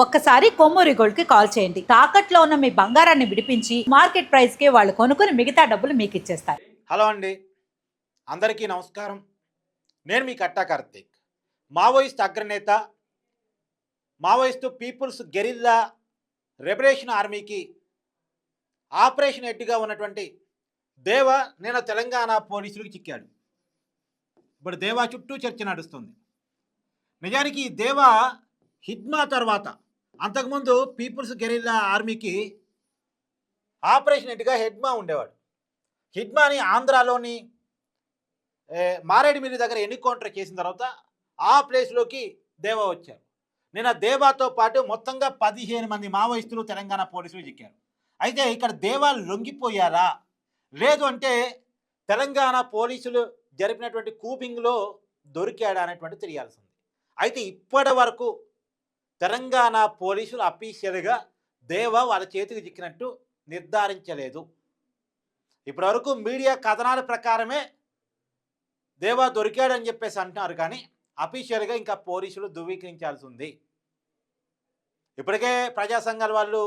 ఒక్కసారి కొమ్మూరి గోల్డ్కి కాల్ చేయండి. తాకట్లో ఉన్న మీ బంగారాన్ని విడిపించి మార్కెట్ ప్రైస్కి వాళ్ళు కొనుక్కుని మిగతా డబ్బులు మీకు ఇచ్చేస్తారు. హలో అండి. అందరికీ నమస్కారం. నేను మీ కట్టా కార్తీక్. మావోయిస్ట్ అగ్రనేత మావోయిస్టు పీపుల్స్ గెరిల్లా రెబరేషన్ ఆర్మీకి ఆపరేషన్ హెడ్గా ఉన్నటువంటి దేవ నేను తెలంగాణ పోలీసులకు చిక్కాడు. ఇప్పుడు దేవా చుట్టూ చర్చ నడుస్తుంది. నిజానికి ఈ దేవ హిడ్మా తర్వాత అంతకుముందు పీపుల్స్ గెరిల్లా ఆర్మీకి ఆపరేషన్ హెడ్గా హెడ్మా ఉండేవాడు. హిడ్మాని ఆంధ్రాలోని మారేడుమిల్లి దగ్గర ఎన్కౌంటర్ చేసిన తర్వాత ఆ ప్లేస్లోకి దేవా వచ్చారు. నేను ఆ దేవాతో పాటు మొత్తంగా పదిహేను మంది మావోయిస్టులు తెలంగాణ పోలీసులు చిక్కారు. అయితే ఇక్కడ దేవా లొంగిపోయారా? లేదు అంటే తెలంగాణ పోలీసులు జరిపినటువంటి కూపింగ్లో దొరికాడా అనేటువంటి తెలియాల్సింది అయితే ఇప్పటి వరకు తెలంగాణ పోలీసులు అఫీషియల్గా దేవా వాళ్ళ చేతికి చిక్కినట్టు నిర్ధారించలేదు. ఇప్పటివరకు మీడియా కథనాల ప్రకారమే దేవా దొరికాడని చెప్పేసి అంటున్నారు కానీ అఫీషియల్గా ఇంకా పోలీసులు ధృవీకరించాల్సి ఉంది ఇప్పటికే ప్రజా సంఘాల వాళ్ళు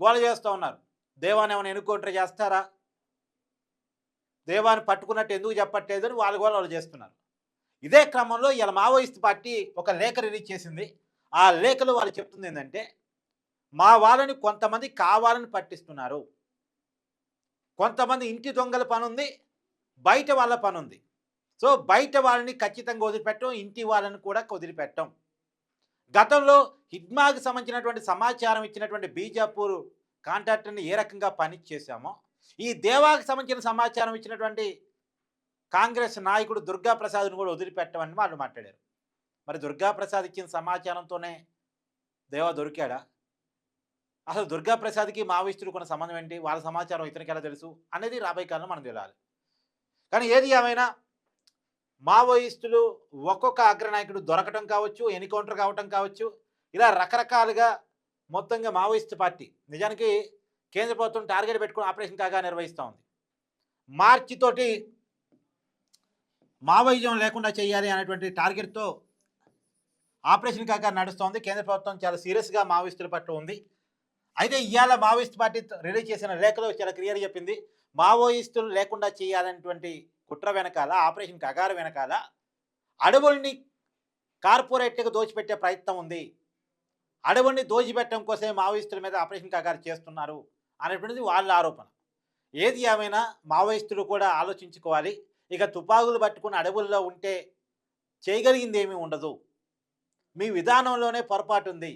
గోల చేస్తూ ఉన్నారు. దేవాన్ని ఏమైనా ఎన్నుకౌంటర్ చేస్తారా? దేవాన్ని పట్టుకున్నట్టు ఎందుకు చెప్పట్లేదు అని వాళ్ళు కూడా వాళ్ళు చేస్తున్నారు. ఇదే క్రమంలో ఇలా మావోయిస్ట్ పార్టీ ఒక లేఖ రిలీజ్ చేసింది. ఆ లేఖలో వాళ్ళు చెప్తుంది ఏంటంటే మా వాళ్ళని కొంతమంది కావాలని పట్టిస్తున్నారు. కొంతమంది ఇంటి దొంగల పని ఉంది బయట వాళ్ళ పని ఉంది సో బయట వాళ్ళని ఖచ్చితంగా వదిలిపెట్టడం ఇంటి వాళ్ళని కూడా వదిలిపెట్టం. గతంలో హిడ్మాకి సంబంధించినటువంటి సమాచారం ఇచ్చినటువంటి బీజాపూర్ కాంట్రాక్టర్ని ఏ రకంగా పని చేశామో ఈ దేవాకి సంబంధించిన సమాచారం ఇచ్చినటువంటి కాంగ్రెస్ నాయకుడు దుర్గాప్రసాద్ని కూడా వదిలిపెట్టమని వాళ్ళు మాట్లాడారు. మరి దుర్గాప్రసాద్ ఇచ్చిన సమాచారంతోనే దేవా దొరికాడా? అసలు దుర్గా ప్రసాద్కి మావోయిస్టులు కొన్ని సంబంధం ఏంటి? వాళ్ళ సమాచారం ఇతనికి ఎలా తెలుసు? అనేది రాబోయే కాలంలో మనం తెలియాలి కానీ ఏది ఏమైనా మావోయిస్టులు ఒక్కొక్క అగ్రనాయకుడు దొరకటం కావచ్చు ఎన్కౌంటర్ కావటం కావచ్చు ఇలా రకరకాలుగా మొత్తంగా మావోయిస్ట్ పార్టీ నిజానికి కేంద్ర ప్రభుత్వం టార్గెట్ పెట్టుకుని ఆపరేషన్ కాగా నిర్వహిస్తూ ఉంది. మార్చితోటి మావోయిజం లేకుండా చేయాలి అనేటువంటి టార్గెట్తో ఆపరేషన్ కాక నడుస్తోంది. కేంద్ర ప్రభుత్వం చాలా సీరియస్గా మావోయిస్టుల పట్ల ఉంది. అయితే ఇవాళ మావోయిస్ట్ పార్టీ రిలీజ్ చేసిన లేఖలో చాలా క్లియర్ చెప్పింది. మావోయిస్టులు లేకుండా చేయాలనేటువంటి కుట్ర వెనకాల ఆపరేషన్ కగారు వెనకాల అడవుల్ని కార్పొరేట్గా దోచిపెట్టే ప్రయత్నం ఉంది. అడవుల్ని దోచిపెట్టడం కోసమే మావోయిస్టుల మీద ఆపరేషన్ కగారు చేస్తున్నారు అనేటువంటిది వాళ్ళ ఆరోపణ. ఏది ఏమైనా మావోయిస్టులు కూడా ఆలోచించుకోవాలి. ఇక తుపాకులు పట్టుకుని అడవుల్లో ఉంటే చేయగలిగింది ఏమీ ఉండదు. మీ విధానంలోనే పొరపాటు ఉంది.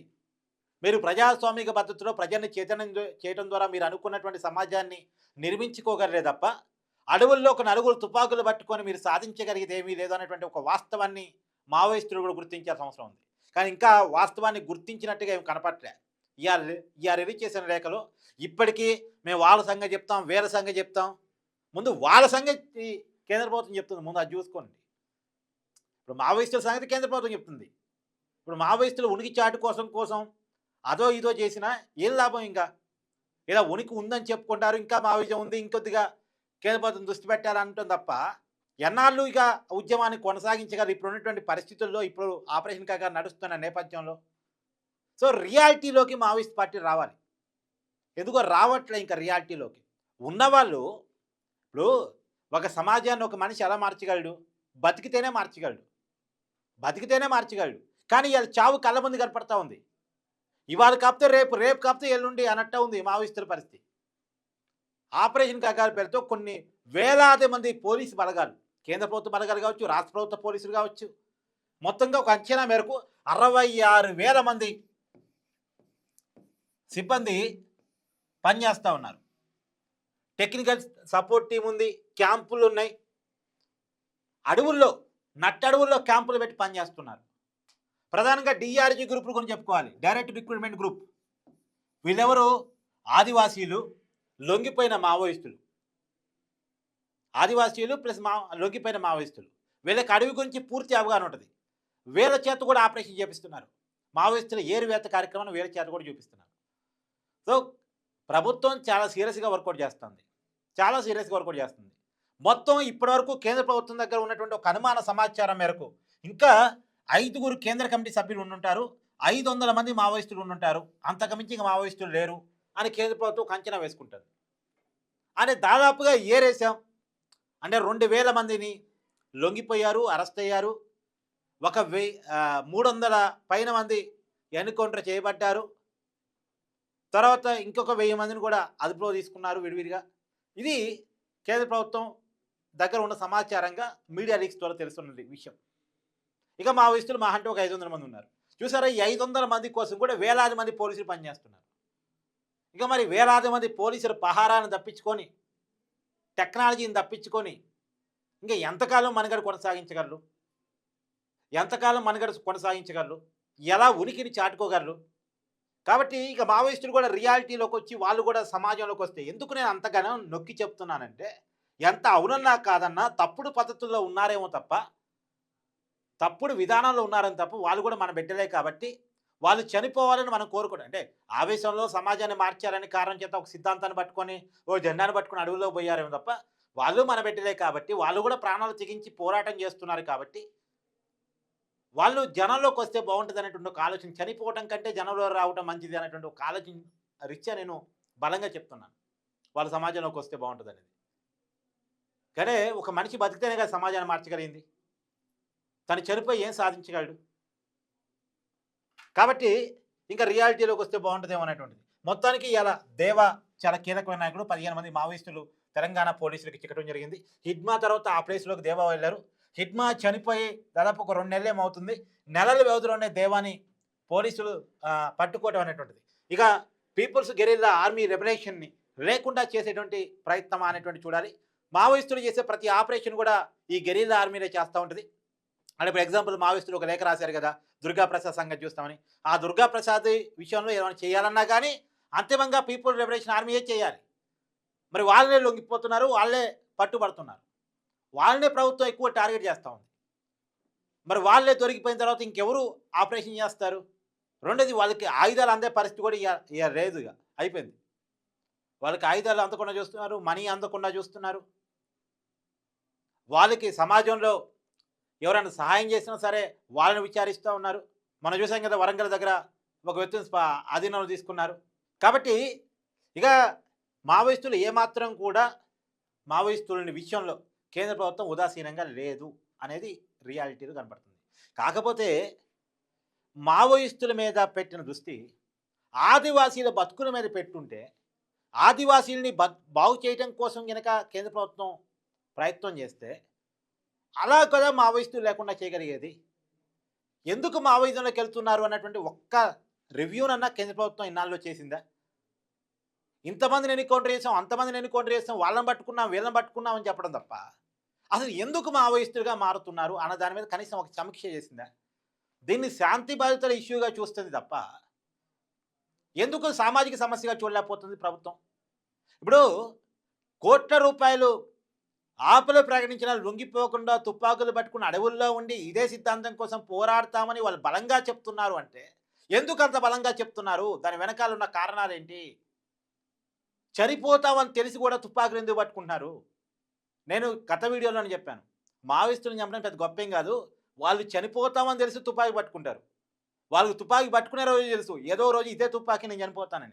మీరు ప్రజాస్వామిక పద్ధతిలో ప్రజల్ని చైతన్యం చేయడం ద్వారా మీరు అనుకున్నటువంటి సమాజాన్ని నిర్మించుకోగలరే తప్ప అడవుల్లో ఒక నలుగురు తుపాకులు పట్టుకొని మీరు సాధించగలిగేది ఏమీ లేదు అనేటువంటి ఒక వాస్తవాన్ని మావోయిస్టులు కూడా గుర్తించాల్సిన అవసరం ఉంది. కానీ ఇంకా వాస్తవాన్ని గుర్తించినట్టుగా ఏమి కనపట్లే ఇవాళ ఇవాళ రిలీజ్ చేసిన లేఖలో ఇప్పటికీ మేము వాళ్ళ సంగతి చెప్తాం వీళ్ళ సంగతి చెప్తాం. ముందు వాళ్ళ సంగతి కేంద్ర ప్రభుత్వం చెప్తుంది. ముందు అది చూసుకోండి. ఇప్పుడు మావోయిస్టుల సంగతి కేంద్ర ప్రభుత్వం చెప్తుంది. ఇప్పుడు మావోయిస్టులు ఉనికి చాటు కోసం కోసం అదో ఇదో చేసినా ఏం లాభం ఇంకా? ఇలా ఉనికి ఉందని చెప్పుకుంటారు ఇంకా మావోయిజం ఉంది ఇంకొద్దిగా కేంద్ర దృష్టి పెట్టాలంటాం తప్ప ఎన్నాళ్ళు ఇక ఉద్యమాన్ని కొనసాగించగలరు? ఇప్పుడు ఉన్నటువంటి పరిస్థితుల్లో ఇప్పుడు ఆపరేషన్ కాగా నడుస్తున్న నేపథ్యంలో. సో రియాలిటీలోకి మావోయిస్ట్ పార్టీ రావాలి. ఎందుకో రావట్లే ఇంకా రియాలిటీలోకి. ఉన్నవాళ్ళు ఇప్పుడు ఒక సమాజాన్ని ఒక మనిషి ఎలా మార్చగలడు? బతికితేనే మార్చగలడు. బతికితేనే మార్చగలడు. కానీ ఇవాళ చావు కళ్ళ ముందు కనపడతా ఉంది. ఇవాళ కాపితే రేపు రేపు కాపితే ఎల్లుండి అన్నట్టు ఉంది మావోయిస్తుల పరిస్థితి. ఆపరేషన్ కగారు పేరుతో కొన్ని వేలాది మంది పోలీసు బలగాలు కేంద్ర ప్రభుత్వ బలగాలు కావచ్చు రాష్ట్ర ప్రభుత్వ పోలీసులు కావచ్చు మొత్తంగా ఒక అంచనా మేరకు అరవై ఆరు వేల మంది సిబ్బంది పనిచేస్తూ ఉన్నారు. టెక్నికల్ సపోర్ట్ టీం ఉంది క్యాంపులు ఉన్నాయి. అడవుల్లో నట్టడవుల్లో క్యాంపులు పెట్టి పనిచేస్తున్నారు. ప్రధానంగా డిఆర్జీ గ్రూప్ గురించి చెప్పుకోవాలి. డైరెక్ట్ రిక్రూట్మెంట్ గ్రూప్ వీళ్ళెవరు? ఆదివాసీలు లొంగిపోయిన మావోయిస్టులు. ఆదివాసీలు ప్లస్ మా లొంగిపోయిన మావోయిస్టులు. వీళ్ళకి అడవి గురించి పూర్తి అవగాహన ఉంటుంది. వీళ్ళ చేత కూడా ఆపరేషన్ చేపిస్తున్నారు. మావోయిస్టుల ఏరువేత కార్యక్రమాన్ని వీళ్ళ చేత కూడా చూపిస్తున్నారు. సో ప్రభుత్వం చాలా సీరియస్గా వర్కౌట్ చేస్తుంది. చాలా సీరియస్గా వర్కౌట్ చేస్తుంది. మొత్తం ఇప్పటివరకు కేంద్ర ప్రభుత్వం దగ్గర ఉన్నటువంటి ఒక అనుమాన సమాచారం మేరకు ఇంకా ఐదుగురు కేంద్ర కమిటీ సభ్యులు ఉండుంటారు. ఐదు వందల మంది మావోయిస్టులు ఉండుంటారు. అంతకుమించి ఇంకా మావోయిస్టులు లేరు అని కేంద్ర ప్రభుత్వం అంచనా వేసుకుంటుంది. అంటే దాదాపుగా ఏరేసాం. అంటే రెండు వేల మందిని లొంగిపోయారు అరెస్ట్ అయ్యారు. ఒక వెయ్యి మూడు వందల పైన మంది ఎన్కౌంటర్ చేయబడ్డారు. తర్వాత ఇంకొక వెయ్యి మందిని కూడా అదుపులో తీసుకున్నారు విడివిడిగా. ఇది కేంద్ర ప్రభుత్వం దగ్గర ఉన్న సమాచారంగా మీడియా లీక్స్ ద్వారా తెలుస్తున్నది విషయం. ఇక మావోయిస్టులు మా అంటే ఒక ఐదు వందల మంది ఉన్నారు. చూసారా ఈ ఐదు వందల మంది కోసం కూడా వేలాది మంది పోలీసులు పనిచేస్తున్నారు. ఇక మరి వేలాది మంది పోలీసులు పహారాన్ని తప్పించుకొని టెక్నాలజీని తప్పించుకొని ఇంకా ఎంతకాలం మనగడ కొనసాగించగలరు? ఎంతకాలం మనగడ కొనసాగించగలరు? ఎలా ఉనికిని చాటుకోగలరు? కాబట్టి ఇక మావోయిస్టులు కూడా రియాలిటీలోకి వచ్చి వాళ్ళు కూడా సమాజంలోకి వస్తే ఎందుకు నేను అంతగానో నొక్కి చెప్తున్నానంటే ఎంత అవునన్నా కాదన్నా తప్పుడు పద్ధతుల్లో ఉన్నారేమో తప్ప తప్పుడు విధానంలో ఉన్నారని తప్ప వాళ్ళు కూడా మన పెట్టలే కాబట్టి వాళ్ళు చనిపోవాలని మనం కోరుకోవడం. అంటే ఆవేశంలో సమాజాన్ని మార్చాలని కారణం చేత ఒక సిద్ధాంతాన్ని పట్టుకొని ఓ జెండాను పట్టుకొని అడవుల్లో పోయారేమో తప్ప వాళ్ళు మన పెట్టలే కాబట్టి వాళ్ళు కూడా ప్రాణాలు తెగించి పోరాటం చేస్తున్నారు కాబట్టి వాళ్ళు జనంలోకి వస్తే బాగుంటుంది అనేటువంటి ఒక ఆలోచన. చనిపోవటం కంటే జనంలో రావటం మంచిది అనేటువంటి ఒక ఆలోచన రీత్యా నేను బలంగా చెప్తున్నాను. వాళ్ళ సమాజంలోకి వస్తే బాగుంటుంది అనేది. కానీ ఒక మనిషి బతికితేనే కదా సమాజాన్ని మార్చగలిగింది. తను చనిపోయి ఏం సాధించగలడు? కాబట్టి ఇంకా రియాలిటీలోకి వస్తే బాగుంటుందేమో అనేటువంటిది. మొత్తానికి ఇలా దేవ చాలా కీలకమైన నాయకుడు. పదిహేను మంది మావోయిస్టులు తెలంగాణ పోలీసులకు చిక్కడం జరిగింది. హిడ్మా తర్వాత ఆ ప్లేస్లోకి దేవా వెళ్ళారు. హిడ్మా చనిపోయి దాదాపు ఒక రెండు నెలలు ఏమవుతుంది నెలల వ్యవధిలోనే దేవాని పోలీసులు పట్టుకోవటం అనేటువంటిది. ఇక పీపుల్స్ గెరిల్లా ఆర్మీ రెబలేషన్ని లేకుండా చేసేటువంటి ప్రయత్నం అనేటువంటి చూడాలి. మావోయిస్టులు చేసే ప్రతి ఆపరేషన్ కూడా ఈ గెరిల్లా ఆర్మీనే చేస్తూ ఉంటుంది. అంటే ఇప్పుడు ఎగ్జాంపుల్ మావోయిస్టులు ఒక లేఖ రాశారు కదా దుర్గా ప్రసాద్ సంగతి చూస్తామని. ఆ దుర్గాప్రసాద్ విషయంలో ఏమైనా చేయాలన్నా కానీ అంతిమంగా పీపుల్ లిబరేషన్ ఆర్మీయే చేయాలి. మరి వాళ్ళనే లొంగిపోతున్నారు వాళ్ళే పట్టుబడుతున్నారు. వాళ్ళనే ప్రభుత్వం ఎక్కువ టార్గెట్ చేస్తూ ఉంది. మరి వాళ్ళే దొరికిపోయిన తర్వాత ఇంకెవరు ఆపరేషన్ చేస్తారు? రెండోది వాళ్ళకి ఆయుధాలు అందే పరిస్థితి కూడా ఇక ఇక లేదు ఇక అయిపోయింది. వాళ్ళకి ఆయుధాలు అందకుండా చూస్తున్నారు మనీ అందకుండా చూస్తున్నారు. వాళ్ళకి సమాజంలో ఎవరైనా సహాయం చేసినా సరే వాళ్ళని విచారిస్తూ ఉన్నారు. మనం చూసాం కదా వరంగల్ దగ్గర ఒక వ్యక్తిని స్ప- ఆధీనంలో తీసుకున్నారు. కాబట్టి ఇక మావోయిస్టులు ఏమాత్రం కూడా మావోయిస్టులని విషయంలో కేంద్ర ప్రభుత్వం ఉదాసీనంగా లేదు అనేది రియాలిటీలో కనపడుతుంది. కాకపోతే మావోయిస్టుల మీద పెట్టిన దృష్టి ఆదివాసీల బతుకుల మీద పెట్టుంటే ఆదివాసీల్ని బ బాగు చేయడం కోసం కనుక కేంద్ర ప్రభుత్వం ప్రయత్నం చేస్తే అలా కదా మావోయిస్టులు లేకుండా చేయగలిగేది? ఎందుకు మావోయిజంలోకి వెళ్తున్నారు అన్నటువంటి ఒక్క రివ్యూనన్నా కేంద్ర ప్రభుత్వం ఇన్నాళ్ళు చేసిందా? ఇంతమందిని ఎన్నికౌంటర్ చేసాం అంతమందిని ఎన్నికౌంటర్ చేసాం వాళ్ళని పట్టుకున్నాం వీళ్ళని పట్టుకున్నాం అని చెప్పడం తప్ప అసలు ఎందుకు మావోయిస్టులుగా మారుతున్నారు అన్న దాని మీద కనీసం ఒక సమీక్ష చేసిందా? దీన్ని శాంతి బాధితుల ఇష్యూగా చూస్తుంది తప్ప ఎందుకు సామాజిక సమస్యగా చూడలేకపోతుంది ప్రభుత్వం? ఇప్పుడు కోట్ల రూపాయలు ఆపలు ప్రకటించిన లొంగిపోకుండా తుపాకులు పట్టుకుని అడవుల్లో ఉండి ఇదే సిద్ధాంతం కోసం పోరాడతామని వాళ్ళు బలంగా చెప్తున్నారు అంటే ఎందుకు అంత బలంగా చెప్తున్నారు? దాని వెనకాల ఉన్న కారణాలు ఏంటి చనిపోతామని తెలిసి కూడా తుపాకులు ఎందుకు పట్టుకుంటున్నారు? నేను గత వీడియోలోనే చెప్పాను. మావిస్తులను చెప్పడం పెద్ద గొప్పం కాదు. వాళ్ళు చనిపోతామని తెలిసి తుపాకీ పట్టుకుంటారు. వాళ్ళు తుపాకీ పట్టుకునే రోజు తెలుసు. ఏదో రోజు ఇదే తుపాకీ నేను చనిపోతానని.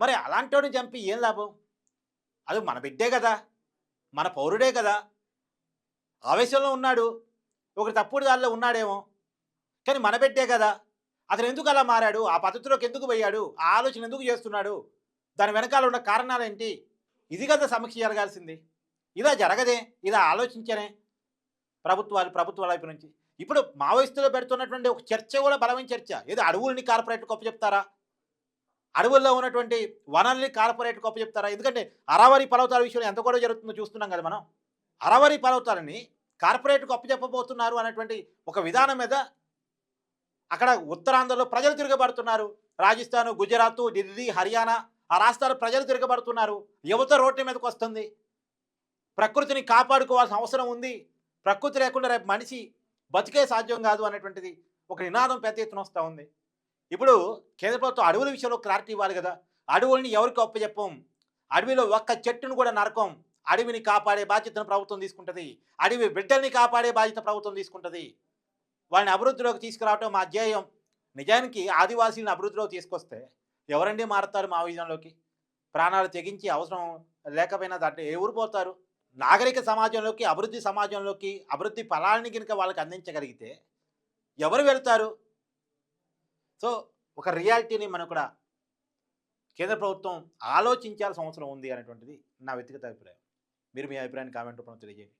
మరి అలాంటి చంపి ఏం లాభం? అది మన బిడ్డే కదా. మన పౌరుడే కదా. ఆవేశంలో ఉన్నాడు. ఒకటి తప్పుడు దారిలో ఉన్నాడేమో. కానీ మన పెట్టే కదా. అతను ఎందుకు అలా మారాడు? ఆ పద్ధతిలోకి ఎందుకు పోయాడు? ఆ ఆలోచన ఎందుకు చేస్తున్నాడు? దాని వెనకాల ఉన్న కారణాలు ఏంటి? ఇది కదా సమీక్ష జరగాల్సింది. ఇలా జరగదే ఇలా ఆలోచించనే ప్రభుత్వాలు ప్రభుత్వాల వైపు నుంచి. ఇప్పుడు మావోయిస్టులు పెడుతున్నటువంటి ఒక చర్చ కూడా బలమైన చర్చ. ఏదో అడవుల్ని కార్పొరేట్ గొప్ప చెప్తారా అడవుల్లో ఉన్నటువంటి వనల్ని కార్పొరేట్ గొప్ప చెప్తారా ఎందుకంటే అరవరి పర్వతాల విషయంలో ఎంత కూడా జరుగుతుందో చూస్తున్నాం కదా మనం. అరవరి పర్వతాలని కార్పొరేట్కు అప్పచెప్పబోతున్నారు అనేటువంటి ఒక విధానం మీద అక్కడ ఉత్తరాంధ్రలో ప్రజలు తిరగబడుతున్నారు. రాజస్థాన్ గుజరాత్ ఢిల్లీ హర్యానా ఆ రాష్ట్రాల ప్రజలు తిరగబడుతున్నారు. యువత రోడ్డు మీదకి వస్తుంది. ప్రకృతిని కాపాడుకోవాల్సిన అవసరం ఉంది. ప్రకృతి లేకుండా రేపు మనిషి బతికే సాధ్యం కాదు అనేటువంటిది ఒక నినాదం పెద్ద ఎత్తున వస్తూ ఉంది. ఇప్పుడు కేంద్ర ప్రభుత్వం అడవుల విషయంలో క్లారిటీ ఇవ్వాలి కదా. అడవుల్ని ఎవరికి అప్పచెప్పం అడవిలో ఒక్క చెట్టును కూడా నరకం. అడవిని కాపాడే బాధ్యతను ప్రభుత్వం తీసుకుంటుంది. అడవి బిడ్డల్ని కాపాడే బాధ్యత ప్రభుత్వం తీసుకుంటుంది. వాళ్ళని అభివృద్ధిలోకి తీసుకురావటం మా అధ్యాయం నిజానికి ఆదివాసీలను అభివృద్ధిలోకి తీసుకొస్తే ఎవరండి మారుతారు మా విజయంలోకి ప్రాణాలు తెగించి అవసరం లేకపోయినా దాంట్లో ఎవరు పోతారు? నాగరిక సమాజంలోకి అభివృద్ధి సమాజంలోకి అభివృద్ధి ఫలాన్ని కనుక వాళ్ళకి అందించగలిగితే ఎవరు వెళ్తారు? సో ఒక రియాలిటీని మనం కూడా కేంద్ర ప్రభుత్వం ఆలోచించాల్సిన అవసరం ఉంది అనేటువంటిది నా వ్యక్తిగత అభిప్రాయం. మీరు మీ అభిప్రాయాన్ని కామెంట్ రూపంలో తెలియజేయండి.